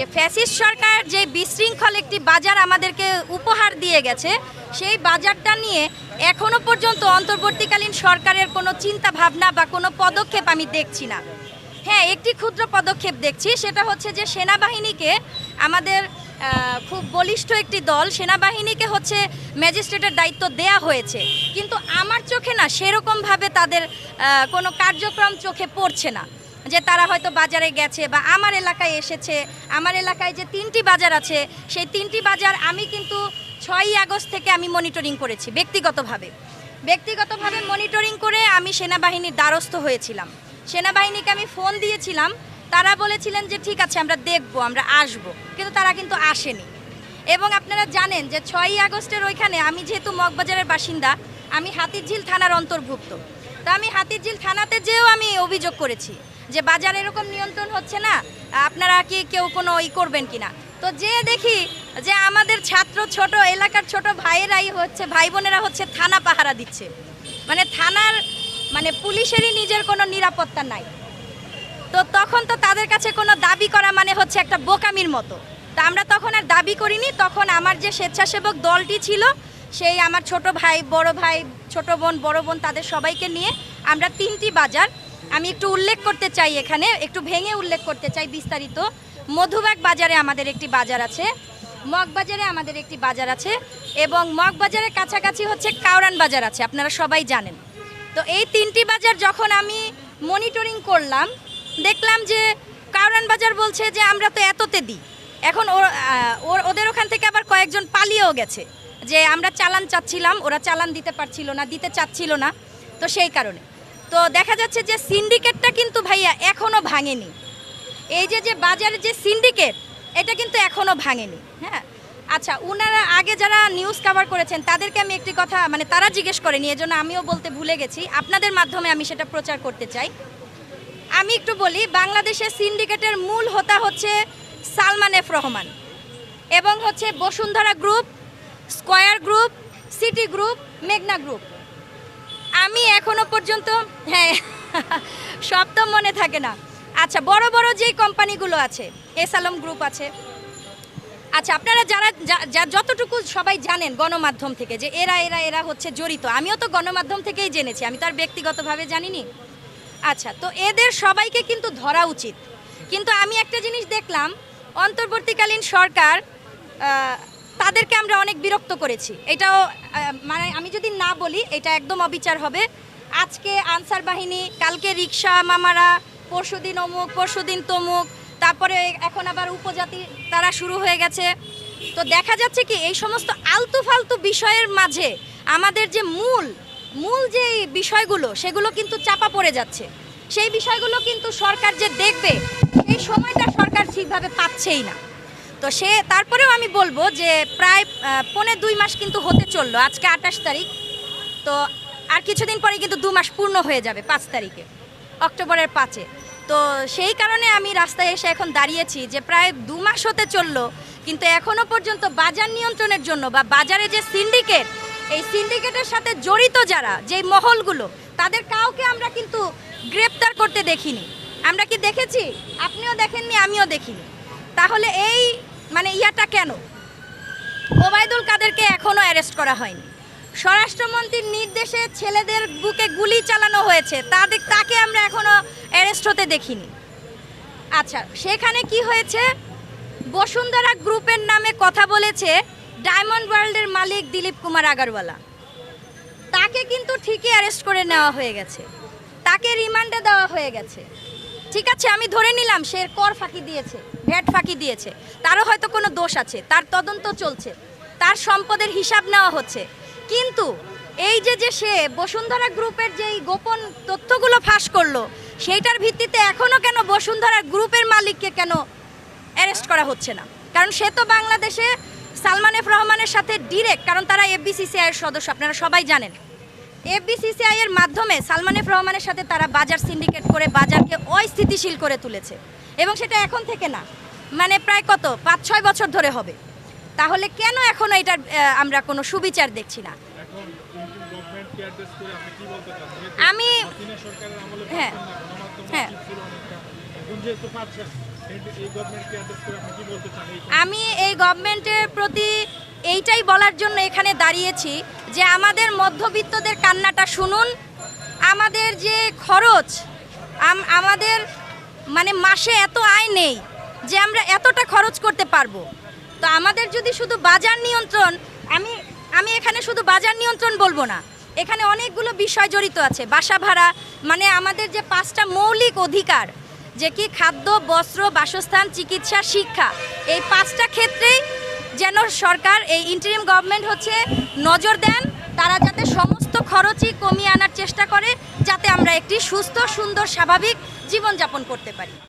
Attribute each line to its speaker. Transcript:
Speaker 1: যে ফ্যাসিস্ট সরকার যে বিশৃঙ্খল একটি বাজার আমাদেরকে উপহার দিয়ে গেছে, সেই বাজারটা নিয়ে এখনও পর্যন্ত অন্তর্বর্তীকালীন সরকারের কোনো চিন্তা ভাবনা বা কোনো পদক্ষেপ আমি দেখছি না। হ্যাঁ একটি ক্ষুদ্র পদক্ষেপ দেখছি, সেটা হচ্ছে যে সেনাবাহিনীকে আমাদের খুব বলিষ্ঠ একটি দল সেনাবাহিনীকে হচ্ছে ম্যাজিস্ট্রেটের দায়িত্ব দেয়া হয়েছে। কিন্তু আমার চোখে না সেরকমভাবে তাদের কোনো কার্যক্রম চোখে পড়ছে না। যে তারা হয়তো বাজারে গেছে বা আমার এলাকায় এসেছে, আমার এলাকায় যে তিনটি বাজার আছে, সেই তিনটি বাজার আমি কিন্তু ছয়ই আগস্ট থেকে আমি মনিটরিং করেছি ব্যক্তিগতভাবে। ব্যক্তিগতভাবে মনিটরিং করে আমি সেনাবাহিনীর দ্বারস্থ হয়েছিলাম। সেনাবাহিনীকে আমি ফোন দিয়েছিলাম, তারা বলেছিলেন যে, ঠিক আছে, আমরা দেখব, আমরা আসব। কিন্তু তারা কিন্তু আসেনি। এবং আপনারা জানেন যে, ছয়ই আগস্টের ওইখানে আমি যেহেতু মগবাজারের বাসিন্দা আমি হাতিরঝিল থানার অন্তর্ভুক্ত। তা আমি হাতিরঝিল থানাতে যেও আমি অভিযোগ করেছি যে বাজার এরকম নিয়ন্ত্রণ হচ্ছে না, আপনারা কি কেউ কোনো ই করবেন কিনা? তো যে দেখি যে আমাদের ছাত্র ছোট, এলাকার ছোট ভাইয়েরাই হচ্ছে ভাই বোনেরা হচ্ছে থানা পাহারা দিচ্ছে। মানে থানার মানে পুলিশেরই নিজের কোনো নিরাপত্তা নাই। তো তখন তো তাদের কাছে কোনো দাবি করা মানে হচ্ছে একটা বোকামির মতো। তা আমরা তখন আর দাবি করিনি, তখন আমার যে স্বেচ্ছাসেবক দলটি ছিল সেই আমার ছোট ভাই, বড় ভাই, ছোট বোন, বড় বোন, তাদের সবাইকে নিয়ে আমরা তিনটি বাজার। আমি একটু উল্লেখ করতে চাই এখানে, একটু ভেঙে উল্লেখ করতে চাই বিস্তারিত। মধুবাগ বাজারে আমাদের একটি বাজার আছে, মগবাজারে আমাদের একটি বাজার আছে, এবং মগবাজারের কাছাকাছি হচ্ছে কাউরান বাজার আছে, আপনারা সবাই জানেন। তো এই তিনটি বাজার যখন আমি মনিটরিং করলাম, দেখলাম যে কাউরান বাজার বলছে যে আমরা তো এততে দিই। এখন ওর, ওদের ওখান থেকে আবার কয়েকজন পালিয়েও গেছে। যে আমরা চালান চাচ্ছিলাম, ওরা চালান দিতে পারছিল না, দিতে চাচ্ছিল না, তো সেই কারণে। তো দেখা যাচ্ছে যে সিন্ডিকেটটা কিন্তু ভাইয়া এখনও ভাঙেনি। এই যে যে বাজারের যে সিন্ডিকেট, এটা কিন্তু এখনও ভাঙেনি হ্যাঁ? আচ্ছা উনারা আগে যারা নিউজ কভার করেছেন, তাদেরকে আমি একটি কথা মানে তারা জিজ্ঞেস করেনি, এজন্য আমিও বলতে ভুলে গেছি। আপনাদের মাধ্যমে আমি সেটা প্রচার করতে চাই। আমি একটু বলি বাংলাদেশের সিন্ডিকেটের মূল হোতা হচ্ছে সালমান এফ রহমান এবং হচ্ছে Bashundhara group Square group, City group, মেঘনা গ্রুপ। আমি এখনও পর্যন্ত হ্যাঁ সব তো মনে থাকে না। আচ্ছা বড় বড় যেই কোম্পানিগুলো আছে এস আলম গ্রুপ আছে। আচ্ছা আপনারা যারা, যা- যতটুকু সবাই জানেন গণমাধ্যম থেকে যে এরা এরা এরা হচ্ছে জড়িত, আমিও তো গণমাধ্যম থেকেই জেনেছি, আমি তো আর ব্যক্তিগতভাবে জানিনি। আচ্ছা তো এদের সবাইকে কিন্তু ধরা উচিত। কিন্তু আমি একটা জিনিস দেখলাম, অন্তর্বর্তীকালীন সরকার তাদেরকে আমরা অনেক বিরক্ত করেছি। এটাও মানে আমি যদি না বলি, এটা একদম অবিচার হবে। আজকে আনসার বাহিনী, কালকে রিক্সা মামারা, পরশুদিন অমুক, পরশুদিন তমুক, তারপরে এখন আবার উপজাতি, তারা শুরু হয়ে গেছে। তো দেখা যাচ্ছে কি, এই সমস্ত আলতু ফালতু বিষয়ের মাঝে আমাদের যে মূল মূল যে বিষয়গুলো, সেগুলো কিন্তু চাপা পড়ে যাচ্ছে। সেই বিষয়গুলো কিন্তু সরকার যে দেখবে, সেই সময়টা সরকার ঠিকভাবে পাচ্ছেই না। তো সে তারপরেও আমি বলব যে প্রায় আহ, পৌনে দুই মাস কিন্তু হতে চলল আজকে আঠাশ তারিখ। তো আর কিছুদিন পরে কিন্তু দু মাস পূর্ণ হয়ে যাবে পাঁচ তারিখে অক্টোবরের পাঁচে। তো সেই কারণে আমি রাস্তায় এসে এখন দাঁড়িয়েছি যে প্রায় দু মাস হতে চলল কিন্তু এখনও পর্যন্ত বাজার নিয়ন্ত্রণের জন্য বা বাজারে যে সিন্ডিকেট এই সিন্ডিকেটের সাথে জড়িত যারা যেই মহলগুলো তাদের কাউকে আমরা কিন্তু গ্রেপ্তার করতে দেখিনি। আমরা কি দেখেছি? আপনিও দেখেননি আমিও দেখিনি। তাহলে এই মানে ইয়াটা কেন? ওবায়দুল কাদেরকে এখনও অ্যারেস্ট করা হয়নি। স্বরাষ্ট্রমন্ত্রীর নির্দেশে ছেলেদের বুকে গুলি চালানো হয়েছে তাদের তাকে আমরা এখনও অ্যারেস্ট হতে দেখিনি। আচ্ছা সেখানে কি হয়েছে? বসুন্ধরা গ্রুপের নামে কথা বলেছে ডায়মন্ড ওয়ার্ল্ডের মালিক দিলীপ কুমার আগারওয়ালা। তাকে কিন্তু ঠিকই অ্যারেস্ট করে নেওয়া হয়ে গেছে। তাকে রিমান্ডে দেওয়া হয়ে গেছে। ঠিক আছে, আমি ধরে নিলাম, সে কর ফাঁকি দিয়েছে। ভ্যাট ফাঁকি দিয়েছে। তারও হয়তো কোনো দোষ আছে, তার তদন্ত চলছে, তার সম্পদের হিসাব নেওয়া হচ্ছে। কিন্তু এই যে যে সে বসুন্ধরা গ্রুপের যেই গোপন তথ্যগুলো ফাঁস করল, সেইটার ভিত্তিতে এখনও কেন বসুন্ধরা গ্রুপের মালিককে কেন অ্যারেস্ট করা হচ্ছে না? কারণ সে তো বাংলাদেশে সালমান এফ রহমানের সাথে ডিরেক্ট কারণ তারা এফবিসিসিআই এর সদস্য, আপনারা সবাই জানেন। এফবিসিসিআই এর মাধ্যমে সালমান রহমানের সাথে তারা বাজার সিন্ডিকেট করে বাজারকে অস্থিতিশীল করে তুলেছে। এবং সেটা এখন থেকে না। মানে প্রায় কত? পাঁচ ছয় বছর ধরে হবে। তাহলে কেন এখনও এটার আমরা কোনো সুবিচার দেখছি না? আমি হ্যাঁ, হ্যাঁ। আমি এই গভর্নমেন্টের প্রতি এইটাই বলার জন্য এখানে দাঁড়িয়েছি যে আমাদের মধ্যবিত্তদের কান্নাটা শুনুন, আমাদের যে খরচ, আম- আমাদের মানে মাসে এত আয় নেই যে আমরা এতটা খরচ করতে পারব। তো আমাদের যদি শুধু বাজার নিয়ন্ত্রণ, আমি আমি এখানে শুধু বাজার নিয়ন্ত্রণ বলব না, এখানে অনেকগুলো বিষয় জড়িত আছে। বাসা ভাড়া মানে আমাদের যে পাঁচটা মৌলিক অধিকার, যে কি খাদ্য, বস্ত্র, বাসস্থান, চিকিৎসা, শিক্ষা, এই পাঁচটা ক্ষেত্রেই যেন সরকার এই ইন্টারিম গভর্নমেন্ট হচ্ছে নজর দেন, তারা যাতে সমস্ত খরচই কমিয়ে আনার চেষ্টা করে, যাতে আমরা একটি সুস্থ, সুন্দর, স্বাভাবিক জীবনযাপন করতে পারি।